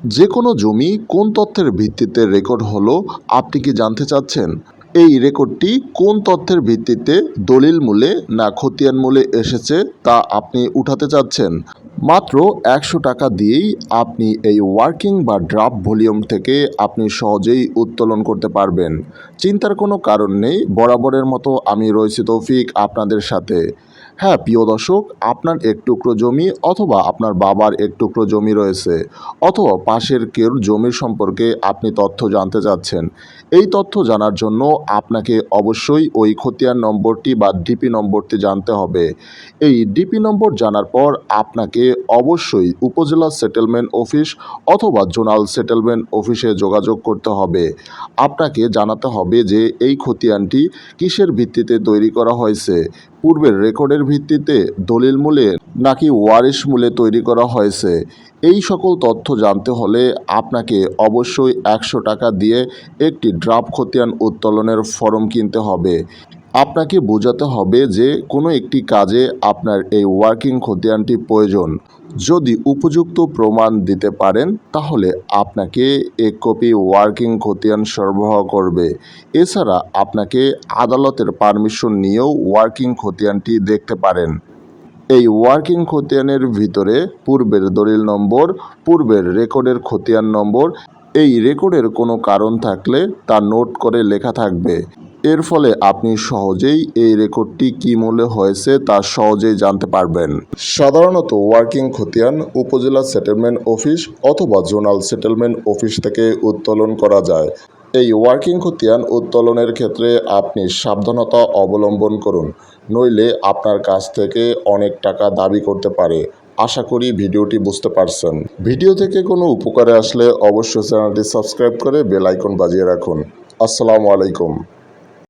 যে কোনো জমি কোন তথ্যের ভিত্তিতে রেকর্ড হলো, আপনি কি জানতে চাচ্ছেন? এই রেকর্ডটি কোন তথ্যের ভিত্তিতে দলিল মূলে না খতিয়ান মূলে এসেছে তা আপনি উঠাতে চাচ্ছেন? মাত্র একশো টাকা দিয়েই আপনি এই ওয়ার্কিং বা ড্রাফট ভলিউম থেকে আপনি সহজেই উত্তোলন করতে পারবেন। চিন্তার কোনো কারণ নেই, বরাবরের মতো আমি রয়েছি তৌফিক আপনাদের সাথে। হ্যাঁ প্রিয় দর্শক, আপনার এক টুকরো জমি অথবা আপনার বাবার এক টুকরো জমি রয়েছে, অথবা পাশের কেউ জমির সম্পর্কে আপনি তথ্য জানতে চাচ্ছেন। এই তথ্য জানার জন্য আপনাকে অবশ্যই ওই খতিয়ান নম্বরটি বা ডিপি নম্বরটি জানতে হবে। এই ডিপি নম্বর জানার পর আপনাকে অবশ্যই উপজেলা সেটেলমেন্ট অফিস অথবা জোনাল সেটেলমেন্ট অফিসে যোগাযোগ করতে হবে। আপনাকে জানাতে হবে যে এই খতিয়ানটি কিসের ভিত্তিতে তৈরি করা হয়েছে? পূর্বের রেকর্ডের ভিত্তিতে দলিল মূলে নাকি ওয়ারিশ মূলে তৈরি করা হয়েছে? এই সকল তথ্য জানতে হলে আপনাকে অবশ্যই একশো টাকা দিয়ে একটি ড্রাফট খতিয়ান উত্তোলনের ফর্ম কিনতে হবে। আপনাকে বোঝাতে হবে যে কোনো একটি কাজে আপনার এই ওয়ার্কিং খতিয়ানটি প্রয়োজন। যদি উপযুক্ত প্রমাণ দিতে পারেন, তাহলে আপনাকে এক কপি ওয়ার্কিং খতিয়ান সরবরাহ করবে। এছাড়া আপনাকে আদালতের পারমিশন নিয়েও ওয়ার্কিং খতিয়ানটি দেখতে পারেন। এই ওয়ার্কিং খতিয়ানের ভিতরে পূর্বের দলিল নম্বর, পূর্বের রেকর্ডের খতিয়ান নম্বর, এই রেকর্ডের কোনো কারণ থাকলে তা নোট করে লেখা থাকবে। এর ফলে আপনি সহজেই এই রেকর্ডটি কী মূল্যে হয়েছে তা সহজেই জানতে পারবেন। সাধারণত ওয়ার্কিং খতিয়ান, উপজেলা সেটেলমেন্ট অফিস অথবা জোনাল সেটেলমেন্ট অফিস থেকে উত্তোলন করা যায়। এই ওয়ার্কিং খতিয়ান উত্তোলনের ক্ষেত্রে আপনি সাবধানতা অবলম্বন করুন, নইলে আপনার কাছ থেকে অনেক টাকা দাবি করতে পারে। আশা করি ভিডিওটি বুঝতে পারছেন। ভিডিও থেকে কোনো উপকারে আসলে অবশ্যই চ্যানেলটি সাবস্ক্রাইব করে বেল আইকন বাজিয়ে রাখুন। আসসালামু আলাইকুম।